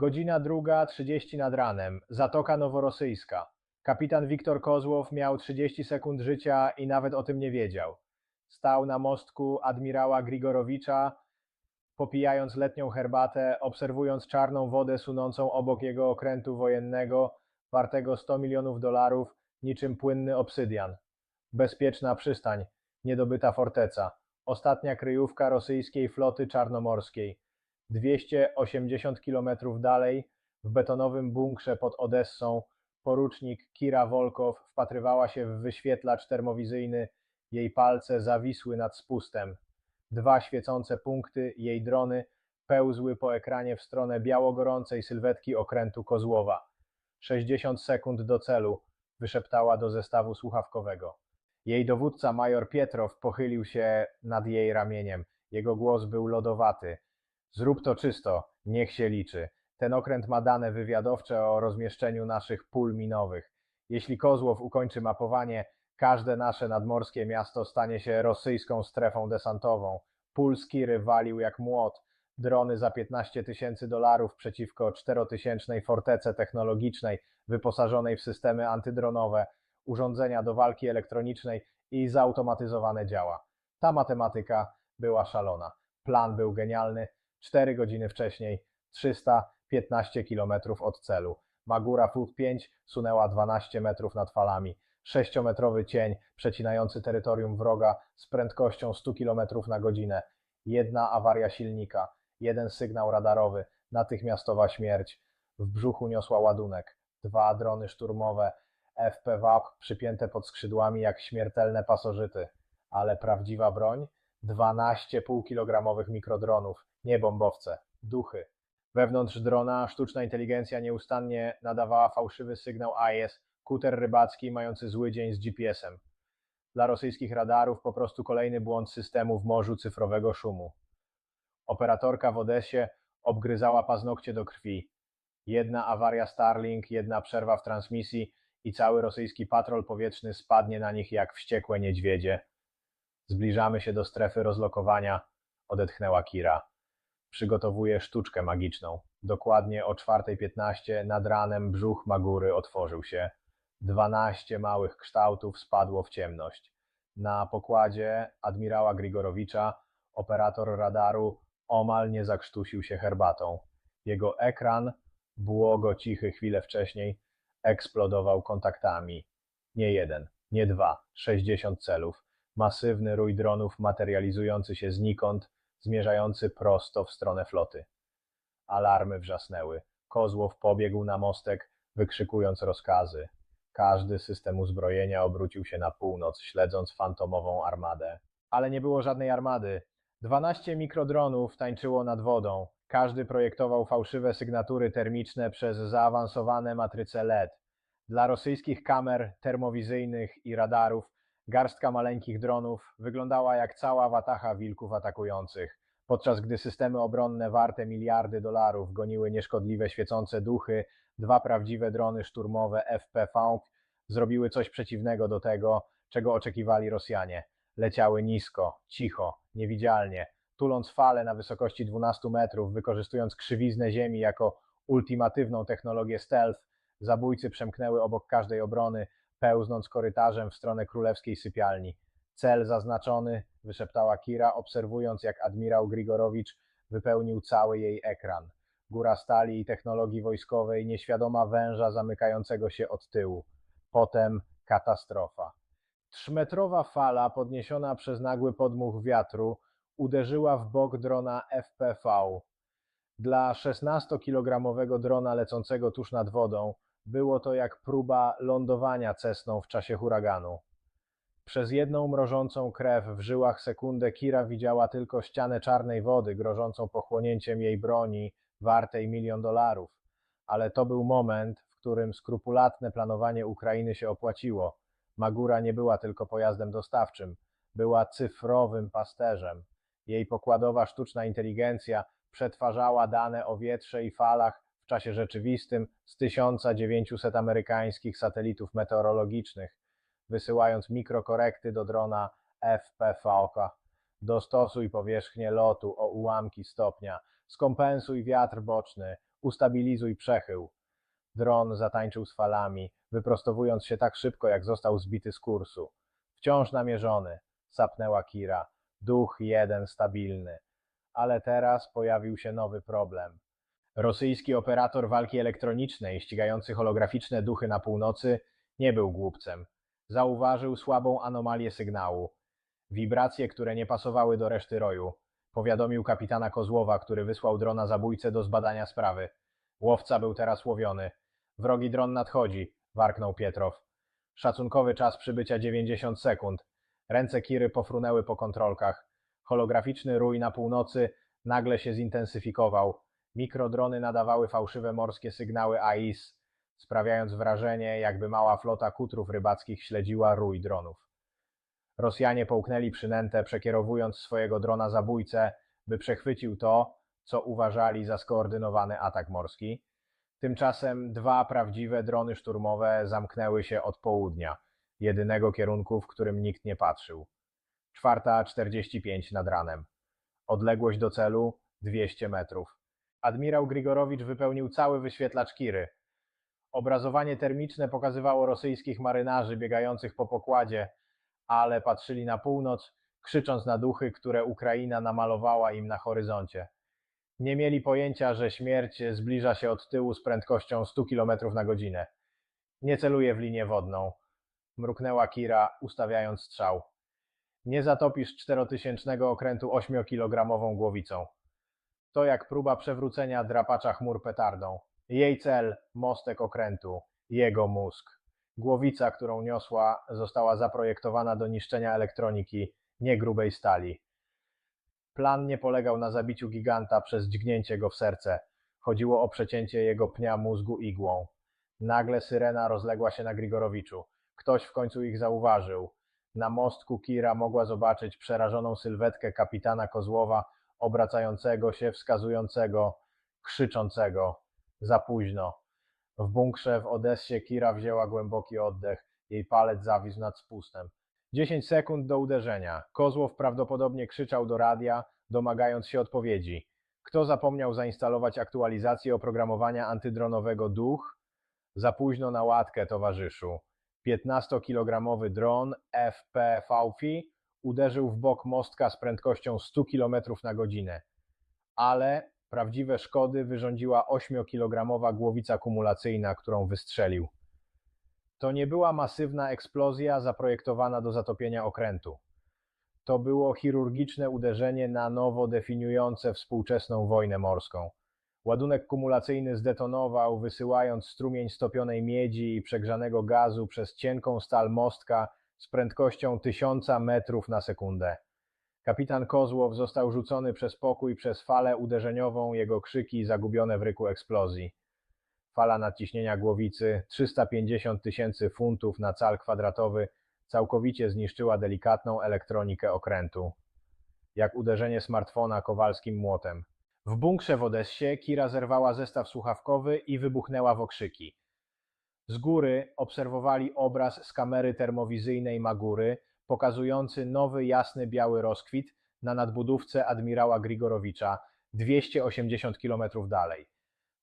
Godzina druga, 30 nad ranem. Zatoka Noworosyjska. Kapitan Wiktor Kozłow miał 30 sekund życia i nawet o tym nie wiedział. Stał na mostku admirała Grigorowicza, popijając letnią herbatę, obserwując czarną wodę sunącą obok jego okrętu wojennego, wartego 100 milionów dolarów, niczym płynny obsydian. Bezpieczna przystań, niedobyta forteca, ostatnia kryjówka rosyjskiej floty czarnomorskiej. 280 kilometrów dalej, w betonowym bunkrze pod Odessą, porucznik Kira Wolkow wpatrywała się w wyświetlacz termowizyjny, jej palce zawisły nad spustem. Dwa świecące punkty, jej drony, pełzły po ekranie w stronę biało-gorącej sylwetki okrętu Kozłowa. 60 sekund do celu, wyszeptała do zestawu słuchawkowego. Jej dowódca major Pietrow pochylił się nad jej ramieniem. Jego głos był lodowaty. Zrób to czysto, niech się liczy. Ten okręt ma dane wywiadowcze o rozmieszczeniu naszych pól minowych. Jeśli Kozłow ukończy mapowanie, każde nasze nadmorskie miasto stanie się rosyjską strefą desantową. Pól Skiry walił jak młot. Drony za 15 tysięcy dolarów przeciwko czterotysięcznej fortece technologicznej wyposażonej w systemy antydronowe, urządzenia do walki elektronicznej i zautomatyzowane działa. Ta matematyka była szalona. Plan był genialny. Cztery godziny wcześniej 315 kilometrów od celu. Magura Foot 5 sunęła 12 metrów nad falami. Sześciometrowy cień przecinający terytorium wroga z prędkością 100 km na godzinę. Jedna awaria silnika, jeden sygnał radarowy, natychmiastowa śmierć. W brzuchu niosła ładunek. Dwa drony szturmowe, FPW przypięte pod skrzydłami jak śmiertelne pasożyty. Ale prawdziwa broń? 12 półkilogramowych mikrodronów, nie bombowce, duchy. Wewnątrz drona sztuczna inteligencja nieustannie nadawała fałszywy sygnał AES, kuter rybacki mający zły dzień z GPS-em. Dla rosyjskich radarów po prostu kolejny błąd systemu w morzu cyfrowego szumu. Operatorka w Odessie obgryzała paznokcie do krwi. Jedna awaria Starlink, jedna przerwa w transmisji i cały rosyjski patrol powietrzny spadnie na nich jak wściekłe niedźwiedzie. Zbliżamy się do strefy rozlokowania, odetchnęła Kira. Przygotowuję sztuczkę magiczną. Dokładnie o 4.15 nad ranem brzuch Magury otworzył się. Dwanaście małych kształtów spadło w ciemność. Na pokładzie admirała Grigorowicza operator radaru omal nie zakrztusił się herbatą. Jego ekran, błogo cichy chwilę wcześniej, eksplodował kontaktami. Nie jeden, nie dwa, sześćdziesiąt celów. Masywny rój dronów materializujący się znikąd, zmierzający prosto w stronę floty. Alarmy wrzasnęły. Kozłow pobiegł na mostek, wykrzykując rozkazy. Każdy system uzbrojenia obrócił się na północ, śledząc fantomową armadę. Ale nie było żadnej armady. Dwanaście mikrodronów tańczyło nad wodą. Każdy projektował fałszywe sygnatury termiczne przez zaawansowane matryce LED. Dla rosyjskich kamer termowizyjnych i radarów garstka maleńkich dronów wyglądała jak cała watacha wilków atakujących, podczas gdy systemy obronne warte miliardy dolarów goniły nieszkodliwe świecące duchy, dwa prawdziwe drony szturmowe FPV zrobiły coś przeciwnego do tego, czego oczekiwali Rosjanie. Leciały nisko, cicho, niewidzialnie, tuląc fale na wysokości 12 metrów, wykorzystując krzywiznę Ziemi jako ultimatywną technologię stealth, zabójcy przemknęły obok każdej obrony, pełznąc korytarzem w stronę królewskiej sypialni. Cel zaznaczony, wyszeptała Kira, obserwując jak admirał Grigorowicz wypełnił cały jej ekran. Góra stali i technologii wojskowej, nieświadoma węża zamykającego się od tyłu. Potem katastrofa. Trzymetrowa fala podniesiona przez nagły podmuch wiatru uderzyła w bok drona FPV. Dla 16-kilogramowego drona lecącego tuż nad wodą było to jak próba lądowania cesną w czasie huraganu. Przez jedną mrożącą krew w żyłach sekundę Kira widziała tylko ścianę czarnej wody grożącą pochłonięciem jej broni wartej milion dolarów. Ale to był moment, w którym skrupulatne planowanie Ukrainy się opłaciło. Magura nie była tylko pojazdem dostawczym, była cyfrowym pasterzem. Jej pokładowa sztuczna inteligencja przetwarzała dane o wietrze i falach czasie rzeczywistym z 1900 amerykańskich satelitów meteorologicznych, wysyłając mikrokorekty do drona FPV. Dostosuj powierzchnię lotu o ułamki stopnia, skompensuj wiatr boczny, Ustabilizuj przechył. Dron zatańczył z falami, wyprostowując się tak szybko, jak został zbity z kursu. Wciąż namierzony, sapnęła Kira. Duch jeden stabilny. Ale teraz pojawił się nowy problem. Rosyjski operator walki elektronicznej, ścigający holograficzne duchy na północy, nie był głupcem. Zauważył słabą anomalię sygnału. Wibracje, które nie pasowały do reszty roju. Powiadomił kapitana Kozłowa, który wysłał drona zabójcę do zbadania sprawy. Łowca był teraz łowiony. Wrogi dron nadchodzi, warknął Pietrow. Szacunkowy czas przybycia 90 sekund. Ręce Kiry pofrunęły po kontrolkach. Holograficzny rój na północy nagle się zintensyfikował. Mikrodrony nadawały fałszywe morskie sygnały AIS, sprawiając wrażenie, jakby mała flota kutrów rybackich śledziła rój dronów. Rosjanie połknęli przynętę, przekierowując swojego drona zabójcę, by przechwycił to, co uważali za skoordynowany atak morski. Tymczasem dwa prawdziwe drony szturmowe zamknęły się od południa, jedynego kierunku, w którym nikt nie patrzył. Czwarta 45 nad ranem. Odległość do celu 200 metrów. Admirał Grigorowicz wypełnił cały wyświetlacz Kiry. Obrazowanie termiczne pokazywało rosyjskich marynarzy biegających po pokładzie, ale patrzyli na północ, krzycząc na duchy, które Ukraina namalowała im na horyzoncie. Nie mieli pojęcia, że śmierć zbliża się od tyłu z prędkością 100 km na godzinę. Nie celuje w linię wodną. Mruknęła Kira, ustawiając strzał. Nie zatopisz czterotysięcznego okrętu 8-kilogramową głowicą. To jak próba przewrócenia drapacza chmur petardą. Jej cel mostek okrętu, jego mózg. Głowica, którą niosła, została zaprojektowana do niszczenia elektroniki, nie grubej stali. Plan nie polegał na zabiciu giganta przez dźgnięcie go w serce. Chodziło o przecięcie jego pnia mózgu igłą. Nagle syrena rozległa się na Grigorowiczu. Ktoś w końcu ich zauważył. Na mostku Kira mogła zobaczyć przerażoną sylwetkę kapitana Kozłowa, obracającego się, wskazującego, krzyczącego. Za późno. W bunkrze w Odessie Kira wzięła głęboki oddech. Jej palec zawisł nad spustem. Dziesięć sekund do uderzenia. Kozłow prawdopodobnie krzyczał do radia, domagając się odpowiedzi. Kto zapomniał zainstalować aktualizację oprogramowania antydronowego Duch? Za późno na łatkę, towarzyszu. 15-kilogramowy dron FPV-FI uderzył w bok mostka z prędkością 100 km na godzinę. Ale prawdziwe szkody wyrządziła 8-kilogramowa głowica kumulacyjna, którą wystrzelił. To nie była masywna eksplozja zaprojektowana do zatopienia okrętu. To było chirurgiczne uderzenie na nowo definiujące współczesną wojnę morską. Ładunek kumulacyjny zdetonował, wysyłając strumień stopionej miedzi i przegrzanego gazu przez cienką stal mostka z prędkością tysiąca metrów na sekundę. Kapitan Kozłow został rzucony przez pokój przez falę uderzeniową, jego krzyki zagubione w ryku eksplozji. Fala nadciśnienia głowicy 350 tysięcy funtów na cal kwadratowy całkowicie zniszczyła delikatną elektronikę okrętu. Jak uderzenie smartfona kowalskim młotem. W bunkrze w Odessie Kira zerwała zestaw słuchawkowy i wybuchnęła w okrzyki. Z góry obserwowali obraz z kamery termowizyjnej Magury, pokazujący nowy jasny biały rozkwit na nadbudówce admirała Grigorowicza 280 km dalej.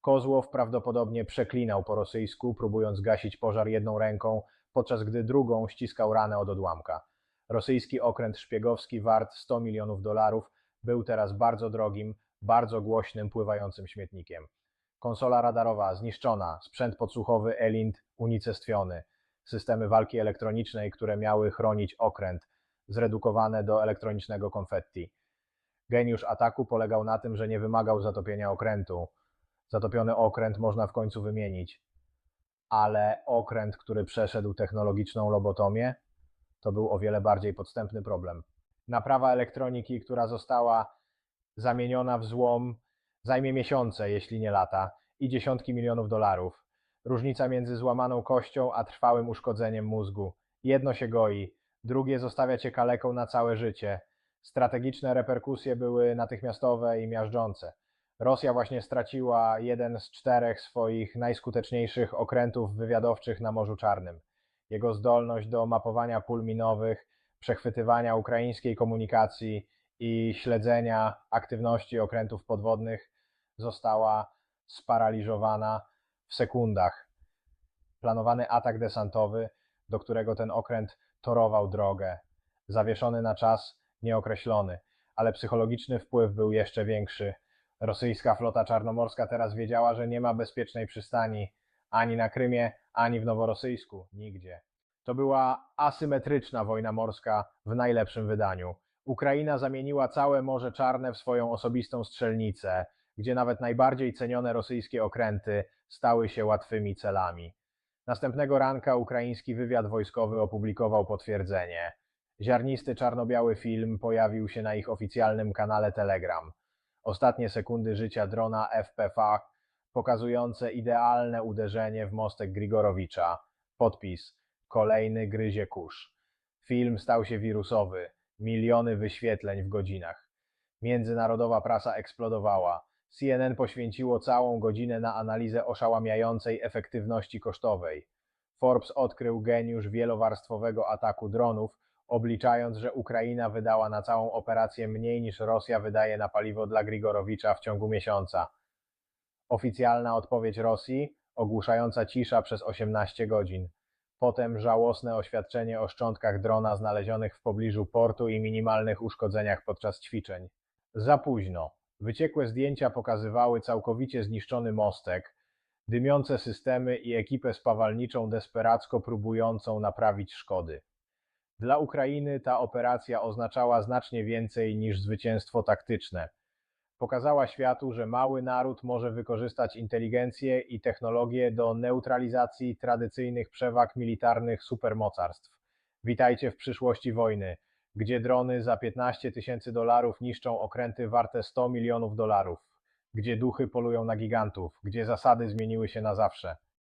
Kozłow prawdopodobnie przeklinał po rosyjsku, próbując gasić pożar jedną ręką, podczas gdy drugą ściskał ranę od odłamka. Rosyjski okręt szpiegowski wart 100 milionów dolarów był teraz bardzo drogim, bardzo głośnym, pływającym śmietnikiem. Konsola radarowa zniszczona, sprzęt podsłuchowy Elind unicestwiony, systemy walki elektronicznej, które miały chronić okręt, zredukowane do elektronicznego konfetti. Geniusz ataku polegał na tym, że nie wymagał zatopienia okrętu. Zatopiony okręt można w końcu wymienić. Ale okręt, który przeszedł technologiczną lobotomię, to był o wiele bardziej podstępny problem. Naprawa elektroniki, która została zamieniona w złom, zajmie miesiące, jeśli nie lata, i dziesiątki milionów dolarów. Różnica między złamaną kością a trwałym uszkodzeniem mózgu. Jedno się goi, drugie zostawia cię kaleką na całe życie. Strategiczne reperkusje były natychmiastowe i miażdżące. Rosja właśnie straciła jeden z czterech swoich najskuteczniejszych okrętów wywiadowczych na Morzu Czarnym. Jego zdolność do mapowania pól minowych, przechwytywania ukraińskiej komunikacji i śledzenia aktywności okrętów podwodnych została sparaliżowana w sekundach. Planowany atak desantowy, do którego ten okręt torował drogę, zawieszony na czas nieokreślony, ale psychologiczny wpływ był jeszcze większy. Rosyjska flota czarnomorska teraz wiedziała, że nie ma bezpiecznej przystani ani na Krymie, ani w Noworosyjsku, nigdzie. To była asymetryczna wojna morska w najlepszym wydaniu. Ukraina zamieniła całe Morze Czarne w swoją osobistą strzelnicę, gdzie nawet najbardziej cenione rosyjskie okręty stały się łatwymi celami. Następnego ranka ukraiński wywiad wojskowy opublikował potwierdzenie. Ziarnisty czarno-biały film pojawił się na ich oficjalnym kanale Telegram. Ostatnie sekundy życia drona FPV pokazujące idealne uderzenie w mostek Grigorowicza. Podpis: Kolejny gryzie kurz. Film stał się wirusowy. Miliony wyświetleń w godzinach. Międzynarodowa prasa eksplodowała. CNN poświęciło całą godzinę na analizę oszałamiającej efektywności kosztowej. Forbes odkrył geniusz wielowarstwowego ataku dronów, obliczając, że Ukraina wydała na całą operację mniej niż Rosja wydaje na paliwo dla Grigorowicza w ciągu miesiąca. Oficjalna odpowiedź Rosji ogłuszająca cisza przez 18 godzin. Potem żałosne oświadczenie o szczątkach drona znalezionych w pobliżu portu i minimalnych uszkodzeniach podczas ćwiczeń. Za późno. Wyciekłe zdjęcia pokazywały całkowicie zniszczony mostek, dymiące systemy i ekipę spawalniczą desperacko próbującą naprawić szkody. Dla Ukrainy ta operacja oznaczała znacznie więcej niż zwycięstwo taktyczne. Pokazała światu, że mały naród może wykorzystać inteligencję i technologię do neutralizacji tradycyjnych przewag militarnych supermocarstw. Witajcie w przyszłości wojny, gdzie drony za 15 tysięcy dolarów niszczą okręty warte 100 milionów dolarów, gdzie duchy polują na gigantów, gdzie zasady zmieniły się na zawsze.